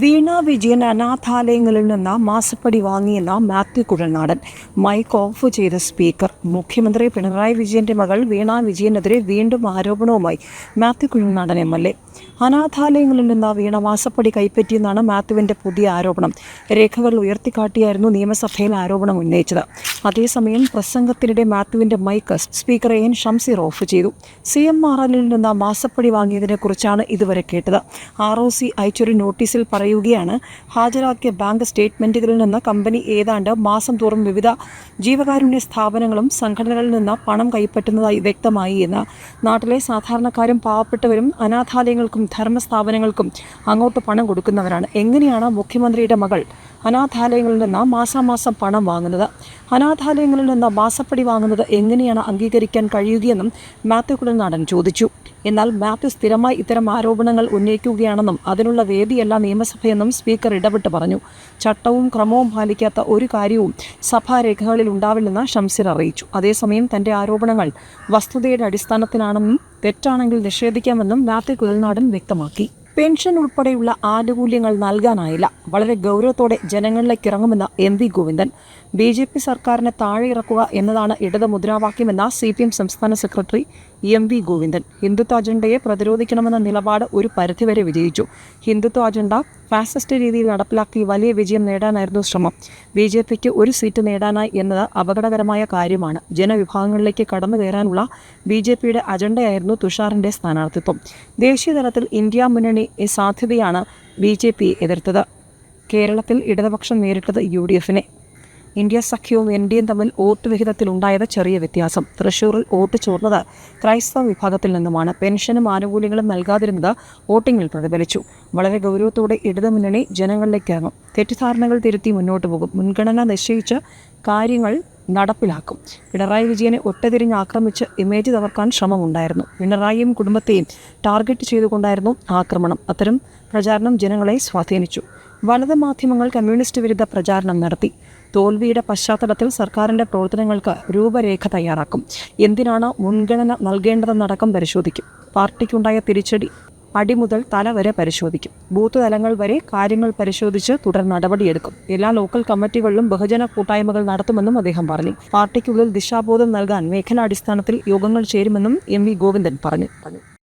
വീണ വിജയൻ അനാഥാലയങ്ങളിൽ നിന്ന് മാസപ്പടി വാങ്ങിയെന്ന മാത്യു കുഴൽനാടൻ. മൈക്ക് ഓഫ് ചെയ്ത സ്പീക്കർ മുഖ്യമന്ത്രി പിണറായി വിജയന്റെ മകൾ വീണ വിജയനെതിരെ വീണ്ടും ആരോപണവുമായി Mathew Kuzhalnadan M L A. അനാഥാലയങ്ങളിൽ നിന്ന് വീണ മാസപ്പടി കൈപ്പറ്റിയെന്നാണ് മാത്യുവിന്റെ പുതിയ ആരോപണം. രേഖകൾ ഉയർത്തിക്കാട്ടിയായിരുന്നു നിയമസഭയിൽ ആരോപണം ഉന്നയിച്ചത്. അതേസമയം പ്രസംഗത്തിനിടെ മാത്യുവിന്റെ mike speaker N Shamseer off ചെയ്തു. സി എം ആർ എല്ലിൽ നിന്ന് മാസപ്പടി വാങ്ങിയതിനെക്കുറിച്ചാണ് ഇതുവരെ കേട്ടത്. ആർ ഒ സി അയച്ചൊരു നോട്ടീസിൽ പറയുകയാണ്. ഹാജരാക്കിയ ബാങ്ക് സ്റ്റേറ്റ്മെന്റുകളിൽ നിന്ന് കമ്പനി ഏതാണ്ട് മാസം തോറും വിവിധ ജീവകാരുണ്യ സ്ഥാപനങ്ങളും സംഘടനകളിൽ നിന്ന് പണം കൈപ്പറ്റുന്നതായി വ്യക്തമായി എന്ന് നാട്ടിലെ സാധാരണക്കാരും പാവപ്പെട്ടവരും അനാഥാലയങ്ങൾക്കും ധർമ്മസ്ഥാപനങ്ങൾക്കും അങ്ങോട്ട് പണം കൊടുക്കുന്നവരാണ്. എങ്ങനെയാണ് മുഖ്യമന്ത്രിയുടെ മകൾ അനാഥാലയങ്ങളിൽ നിന്ന് മാസാമാസം പണം വാങ്ങുന്നത്? അനാഥാലയങ്ങളിൽ നിന്ന് മാസപ്പടി വാങ്ങുന്നത് എങ്ങനെയാണ് അംഗീകരിക്കാൻ കഴിയുകയെന്നും മാത്യു കുടൽനാടൻ ചോദിച്ചു. എന്നാൽ മാത്യു സ്ഥിരമായി ഇത്തരം ആരോപണങ്ങൾ ഉന്നയിക്കുകയാണെന്നും അതിനുള്ള വേദിയല്ല നിയമസഭയെന്നും സ്പീക്കർ ഇടപെട്ട് പറഞ്ഞു. ചട്ടവും ക്രമവും പാലിക്കാത്ത ഒരു കാര്യവും സഭാരേഖകളിൽ ഉണ്ടാവില്ലെന്ന് ഷംസിർ അറിയിച്ചു. അതേസമയം തന്റെ ആരോപണങ്ങൾ വസ്തുതയുടെ അടിസ്ഥാനത്തിലാണെന്നും തെറ്റാണെങ്കിൽ നിഷേധിക്കാമെന്നും മാത്യു കുഴൽനാടൻ വ്യക്തമാക്കി. പെൻഷൻ ഉൾപ്പെടെയുള്ള ആനുകൂല്യങ്ങൾ നൽകാനായില്ല. വളരെ ഗൗരവത്തോടെ ജനങ്ങളിലേക്ക് ഇറങ്ങുമെന്ന് M V Govindan. B J P സർക്കാരിനെ താഴെ ഇറക്കുക എന്നതാണ് ഇടത് മുദ്രാവാക്യമെന്ന സി പി എം സംസ്ഥാന secretary M V Govindan. Hindutva അജണ്ടയെ പ്രതിരോധിക്കണമെന്ന നിലപാട് ഒരു പരിധിവരെ വിജയിച്ചു. ഹിന്ദുത്വ അജണ്ട ഫാസിസ്റ്റ് രീതിയിൽ നടപ്പിലാക്കി വലിയ വിജയം നേടാനായിരുന്നു ശ്രമം. ബി ജെ പിക്ക് ഒരു സീറ്റ് നേടാനായി എന്നത് അപകടകരമായ കാര്യമാണ്. ജനവിഭാഗങ്ങളിലേക്ക് കടന്നു കയറാനുള്ള ബി ജെ പിയുടെ അജണ്ടയായിരുന്നു തുഷാറിന്റെ സ്ഥാനാർത്ഥിത്വം. ദേശീയ തലത്തിൽ ഇന്ത്യ മുന്നണി സാധ്യതയാണ് ബി ജെ പി എതിർത്തത്. കേരളത്തിൽ ഇടതുപക്ഷം നേരിട്ടത് യു ഡി എഫിനെ ഇന്ത്യ സഖ്യവും എൻ ഡി എം തമ്മിൽ വോട്ട് വിഹിതത്തിലുണ്ടായത് ചെറിയ വ്യത്യാസം. തൃശൂരിൽ വോട്ട് ചോർന്നത് ക്രൈസ്തവ വിഭാഗത്തിൽ നിന്നുമാണ്. പെൻഷനും ആനുകൂല്യങ്ങളും നൽകാതിരുന്നത് വോട്ടിങ്ങിൽ പ്രതിഫലിച്ചു. വളരെ ഗൗരവത്തോടെ ഇടതുമുന്നണി ജനങ്ങളിലേക്ക് ഇറങ്ങും. തെറ്റിദ്ധാരണകൾ തിരുത്തി മുന്നോട്ട് പോകും. മുൻഗണന നിശ്ചയിച്ച് കാര്യങ്ങൾ നടപ്പിലാക്കും. പിണറായി വിജയനെ ഒട്ടതിരിഞ്ഞ് ആക്രമിച്ച് ഇമേജ് തകർക്കാൻ ശ്രമമുണ്ടായിരുന്നു. പിണറായിയും കുടുംബത്തെയും ടാർഗറ്റ് ചെയ്തുകൊണ്ടായിരുന്നു ആക്രമണം. അത്തരം പ്രചാരണം ജനങ്ങളെ സ്വാധീനിച്ചു. വലത് മാധ്യമങ്ങൾ കമ്മ്യൂണിസ്റ്റ് വിരുദ്ധ പ്രചാരണം നടത്തി. തോൽവിയുടെ പശ്ചാത്തലത്തിൽ സർക്കാരിന്റെ പ്രവർത്തനങ്ങൾക്ക് രൂപരേഖ തയ്യാറാക്കും. എന്തിനാണ് മുൻഗണന നൽകേണ്ടതെന്നടക്കം പരിശോധിക്കും. പാർട്ടിക്കുണ്ടായ തിരിച്ചടി അടി മുതൽ തല വരെ പരിശോധിക്കും. ബൂത്ത് തലങ്ങൾ വരെ കാര്യങ്ങൾ പരിശോധിച്ച് തുടർ നടപടിയെടുക്കും. എല്ലാ ലോക്കൽ കമ്മിറ്റികളിലും ബഹുജന കൂട്ടായ്മകൾ നടത്തുമെന്നും അദ്ദേഹം പറഞ്ഞു. പാർട്ടിക്കുള്ളിൽ ദിശാബോധം നൽകാൻ മേഖലാടിസ്ഥാനത്തിൽ യോഗങ്ങൾ ചേരുമെന്നും എം വി ഗോവിന്ദൻ പറഞ്ഞു.